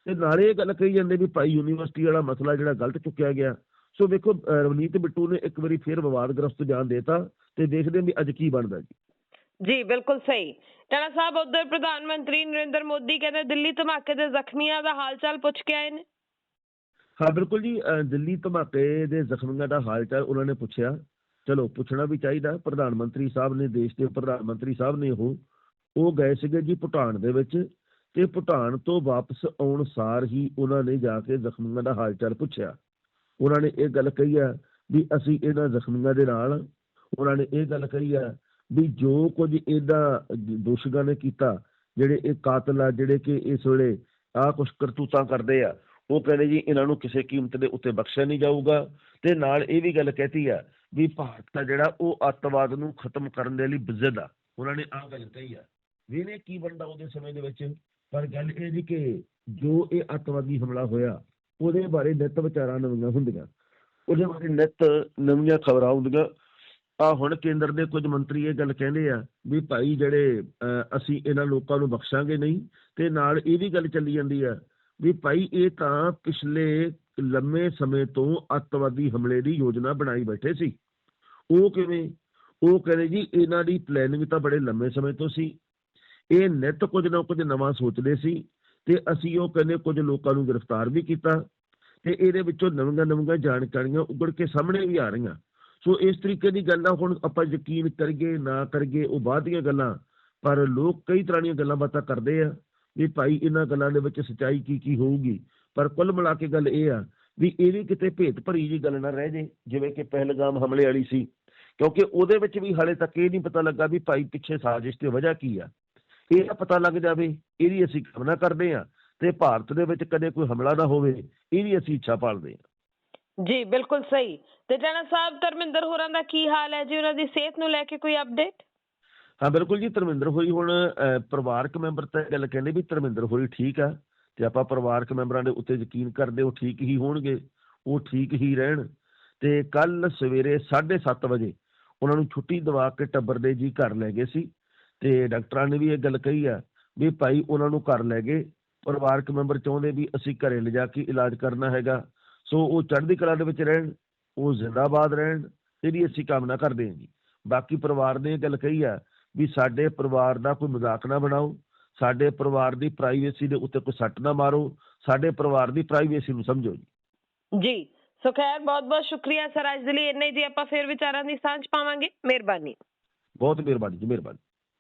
ਤੇ ਨਾਲੇ ਇਹ ਗੱਲ ਕਹੀ ਜਾਂਦੇ ਵੀ ਭਾਈ ਯੂਨੀਵਰਸਿਟੀ ਵਾਲਾ ਮਸਲਾ ਜਿਹੜਾ ਗਲਤ ਚੁੱਕਿਆ ਗਿਆ। ਸੋ ਵੇਖੋ ਰਵਨੀਤ ਬਿੱਟੂ ਨੇ ਇੱਕ ਵਾਰੀ ਫਿਰ ਵਿਵਾਦਗ੍ਰਸਤ ਬਿਆਨ ਦੇਤਾ ਤੇ ਦੇਖਦੇ ਹਾਂ ਵੀ ਅੱਜ ਕੀ ਬਣਦਾ ਜੀ। ਜੀ, ਬਿਲਕੁਲ ਸਹੀ। ਟਾਣਾ ਸਾਹਿਬ, ਉਧਰ ਪ੍ਰਧਾਨ ਮੰਤਰੀ ਨਰਿੰਦਰ ਮੋਦੀ ਕਹਿੰਦੇ, ਦਿੱਲੀ ਧਮਾਕੇ ਦੇ ਜ਼ਖਮੀਆਂ ਦਾ ਹਾਲ ਪੁੱਛ ਕੇ ਆਏ ਨੇ। ਹਾਂ, ਬਿਲਕੁਲ ਜੀ ਦਿੱਲੀ ਧਮਾਕੇ ਦੇ ਜ਼ਖਮੀਆਂ ਦਾ ਹਾਲ ਚਾਲ ਉਹਨਾਂ ਨੇ ਪੁੱਛਿਆ। ਚਲੋ, ਪੁੱਛਣਾ ਵੀ ਚਾਹੀਦਾ, ਪ੍ਰਧਾਨ ਮੰਤਰੀ ਸਾਹਿਬ ਨੇ ਦੇਸ਼ ਦੇ ਪ੍ਰਧਾਨ ਮੰਤਰੀ ਸਾਹਿਬ ਨੇ ਉਹ ਉਹ ਗਏ ਸੀਗੇ ਜੀ ਭੂਟਾਨ ਦੇ ਵਿੱਚ ਤੇ ਭੂਟਾਨ ਤੋਂ ਵਾਪਸ ਆਉਣ ਸਾਰ ਹੀ ਉਹਨਾਂ ਨੇ ਜਾ ਕੇ ਜ਼ਖਮੀਆਂ ਦਾ ਹਾਲ ਚਾਲ ਪੁੱਛਿਆ। ਉਹਨਾਂ ਨੇ ਇਹ ਗੱਲ ਕਹੀ ਆ ਵੀ ਅਸੀਂ ਇਹਨਾਂ ਜ਼ਖਮੀਆਂ ਦੇ ਨਾਲ, ਉਹਨਾਂ ਨੇ ਇਹ ਗੱਲ ਕਹੀ ਆ ਵੀ ਜੋ ਕੁਝ ਇਹਦਾ ਦੋਸ਼ੀਆਂ ਨੇ ਕੀਤਾ, ਜਿਹੜੇ ਇਹ ਕਾਤਲ ਆ, ਜਿਹੜੇ ਕਿ ਇਸ ਵੇਲੇ ਆਹ ਕੁਛ ਕਰਤੂਤਾਂ ਕਰਦੇ ਆ ਉਹ ਕਹਿੰਦੇ ਜੀ ਇਹਨਾਂ ਨੂੰ ਕਿਸੇ ਕੀਮਤ ਦੇ ਉੱਤੇ ਬਖਸ਼ਿਆ ਨਹੀਂ ਜਾਊਗਾ। ਤੇ ਨਾਲ ਇਹ ਵੀ ਗੱਲ ਕਹਿਤੀ ਆ ਵੀ ਭਾਰਤ ਦਾ ਜਿਹੜਾ ਉਹ ਅੱਤਵਾਦ ਨੂੰ ਖਤਮ ਕਰਨ ਦੇ ਲਈ ਬਿਜ਼ਦ ਆ, ਉਹਨਾਂ ਨੇ ਆਹ ਗੱਲ ਕਹੀ ਆ। ਵੇਲੇ ਕੀ ਬਣਦਾ ਉਹਦੇ ਸਮੇਂ ਦੇ ਵਿੱਚ? ਪਰ ਗੱਲ ਇਹ ਜੀ ਕਿ ਜੋ ਇਹ ਅੱਤਵਾਦੀ ਹਮਲਾ ਹੋਇਆ, ਉਹਦੇ ਬਾਰੇ ਨਿੱਤ ਵਿਚਾਰਾਂ ਨਵੀਆਂ ਹੁੰਦੀਆਂ। ਉਹਦੇ ਬਾਰੇ ਨਿੱਤ ਨਵੀਆਂ ਖਬਰਾਂ ਆਉਂਦੀਆਂ ਆ ਹੁਣ ਕੇਂਦਰ ਦੇ ਕੁਝ ਮੰਤਰੀ ਇਹ ਗੱਲ ਕਹਿੰਦੇ ਆ ਵੀ ਭਾਈ ਜਿਹੜੇ ਅਸੀਂ ਇਹਨਾਂ ਲੋਕਾਂ ਨੂੰ ਬਖਸ਼ਾਂਗੇ ਨਹੀਂ, ਤੇ ਨਾਲ ਇਹ ਵੀ ਗੱਲ ਚੱਲੀ ਜਾਂਦੀ ਆ ਵੀ ਭਾਈ ਇਹ ਤਾਂ ਪਿਛਲੇ ਲੰਮੇ ਸਮੇਂ ਤੋਂ ਅੱਤਵਾਦੀ ਹਮਲੇ ਦੀ ਯੋਜਨਾ ਬਣਾਈ ਬੈਠੇ ਸੀ। ਉਹ ਕਿਵੇਂ? ਉਹ ਕਹਿੰਦੇ ਜੀ, ਇਹਨਾਂ ਦੀ ਪਲੈਨਿੰਗ ਤਾਂ ਬੜੇ ਲੰਮੇ ਸਮੇਂ ਤੋਂ ਸੀ। ਇਹ ਨਿੱਤ ਕੁਝ ਨਾ ਕੁਝ ਨਵਾਂ ਸੋਚਦੇ ਸੀ ਤੇ ਅਸੀਂ ਉਹ ਕਹਿੰਦੇ ਕੁਝ ਲੋਕਾਂ ਨੂੰ ਗ੍ਰਿਫਤਾਰ ਵੀ ਕੀਤਾ ਤੇ ਇਹਦੇ ਵਿੱਚੋਂ ਨਵੀਆਂ ਨਵੀਆਂ ਜਾਣਕਾਰੀਆਂ ਉੱਗੜ ਕੇ ਸਾਹਮਣੇ ਵੀ ਆ ਰਹੀਆਂ। ਸੋ ਇਸ ਤਰੀਕੇ ਦੀ ਗੱਲਾਂ ਹੁਣ ਆਪਾਂ ਯਕੀਨ ਕਰੀਏ, ਨਾ ਕਰੀਏ, ਉਹ ਬਾਅਦ ਦੀਆਂ ਗੱਲਾਂ, ਪਰ ਲੋਕ ਕਈ ਤਰ੍ਹਾਂ ਦੀਆਂ ਗੱਲਾਂ ਬਾਤਾਂ ਕਰਦੇ ਆ। ਵੀ ਭਾਈ ਇਹਨਾਂ ਗੱਲਾਂ ਦੇ ਵਿੱਚ ਸੱਚਾਈ ਕੀ ਕੀ ਹੋਊਗੀ? ਪਰ ਕੁੱਲ ਮਿਲਾ ਕੇ ਗੱਲ ਇਹ ਆ ਵੀ ਇਹ ਵੀ ਕਿਤੇ ਭੇਤ ਭਰੀ ਜੀ ਗੱਲ ਨਾ ਰਹਿ ਜੇ, ਜਿਵੇਂ ਕਿ ਪਹਿਲਗਾਮ ਹਮਲੇ ਵਾਲੀ ਸੀ। ਕਿਉਂਕਿ ਉਹਦੇ ਵਿੱਚ ਵੀ ਹਾਲੇ ਤੱਕ ਇਹ ਨਹੀਂ ਪਤਾ ਲੱਗਾ ਵੀ ਭਾਈ ਪਿੱਛੇ ਸਾਜ਼ਿਸ਼ ਤੇ ਵਜ੍ਹਾ ਕੀ ਆ। ਇਹ ਪਤਾ ਲੱਗ ਜਾਵੇ, ਇਹਦੀ ਅਸੀਂ ਕਾਮਨਾ ਕਰਦੇ ਆ ਤੇ ਭਾਰਤ ਦੇ ਵਿੱਚ ਕਦੇ ਕੋਈ ਹਮਲਾ ਨਾ ਹੋਵੇ, ਇਹਦੀ ਅਸੀਂ ਇੱਛਾ ਪਾਲਦੇ ਆ। ਜੀ, ਬਿਲਕੁਲ ਸਹੀ। ਤੇ ਜਣਾ ਸਾਹਿਬ ਧਰਮਿੰਦਰ ਹੋਰਾਂ ਦਾ ਕੀ ਹਾਲ ਹੈ ਜੀ? ਉਹਨਾਂ ਦੀ ਸਿਹਤ ਨੂੰ ਲੈ ਕੇ ਕੋਈ ਅਪਡੇਟ ਹਾਂ, ਬਿਲਕੁਲ ਜੀ, ਧਰਮਿੰਦਰ ਹੋਈ ਹੁਣ ਪਰਿਵਾਰਕ ਮੈਂਬਰ ਤਾਂ ਇਹ ਗੱਲ ਕਹਿੰਦੇ ਵੀ ਧਰਮਿੰਦਰ ਹੋਈ ਠੀਕ ਆ, ਤੇ ਆਪਾਂ ਪਰਿਵਾਰਕ ਮੈਂਬਰਾਂ ਦੇ ਉੱਤੇ ਯਕੀਨ ਕਰਦੇ ਉਹ ਠੀਕ ਹੀ ਹੋਣਗੇ, ਉਹ ਠੀਕ ਹੀ ਰਹਿਣ। ਤੇ ਕੱਲ ਸਵੇਰੇ 7:30 ਵਜੇ ਉਹਨਾਂ ਨੂੰ ਛੁੱਟੀ ਦਵਾ ਕੇ ਟੱਬਰ ਦੇ ਜੀ ਘਰ ਲੈ ਗਏ ਸੀ, ਤੇ ਡਾਕਟਰਾਂ ਨੇ ਵੀ ਇਹ ਗੱਲ ਕਹੀ ਆ ਵੀ ਭਾਈ ਉਹਨਾਂ ਨੂੰ ਘਰ ਲੈ ਗਏ, ਪਰਿਵਾਰਕ ਮੈਂਬਰ ਚਾਹੁੰਦੇ ਵੀ ਅਸੀਂ ਘਰੇ ਲਿਜਾ ਕੇ ਇਲਾਜ ਕਰਨਾ ਹੈਗਾ, ਸੋ ਉਹ ਚੜ੍ਹਦੀ ਕਲਾ ਦੇ ਵਿੱਚ ਰਹਿਣ, ਉਹ ਜ਼ਿੰਦਾਬਾਦ ਰਹਿਣ, ਇਹਦੀ ਅਸੀਂ ਕਾਮਨਾ ਕਰਦੇ ਹਾਂ ਜੀ। ਬਾਕੀ ਪਰਿਵਾਰ ਨੇ ਇਹ ਗੱਲ ਕਹੀ ਆ ਵੀ ਸਾਡੇ ਪਰਿਵਾਰ ਦਾ ਕੋਈ ਮਜ਼ਾਕ ਨਾ ਬਣਾਓ ਸਾਡੇ ਪਰਿਵਾਰ ਦੀ ਪ੍ਰਾਈਵੇਸੀ ਦੇ ਉੱਤੇ ਕੋਈ ਸੱਟ ਨਾ ਮਾਰੋ ਸਾਡੇ ਪਰਿਵਾਰ ਦੀ ਪ੍ਰਾਈਵੇਸੀ ਨੂੰ ਸਮਝੋ ਜੀ। ਜੀ ਸੋ ਖੈਰ ਬਹੁਤ ਬਹੁਤ ਸ਼ੁਕਰੀਆ ਸਰ ਅੱਜ ਦੇ ਲਈ ਇੰਨੇ ਜੀ ਆਪਾਂ ਫਿਰ ਵਿਚਾਰਾਂ ਦੀ ਸਾਂਝ ਪਾਵਾਂਗੇ। ਮਿਹਰਬਾਨੀ। ਬਹੁਤ ਮਿਹਰਬਾਨੀ ਜੀ ਮਿਹਰਬਾਨੀ।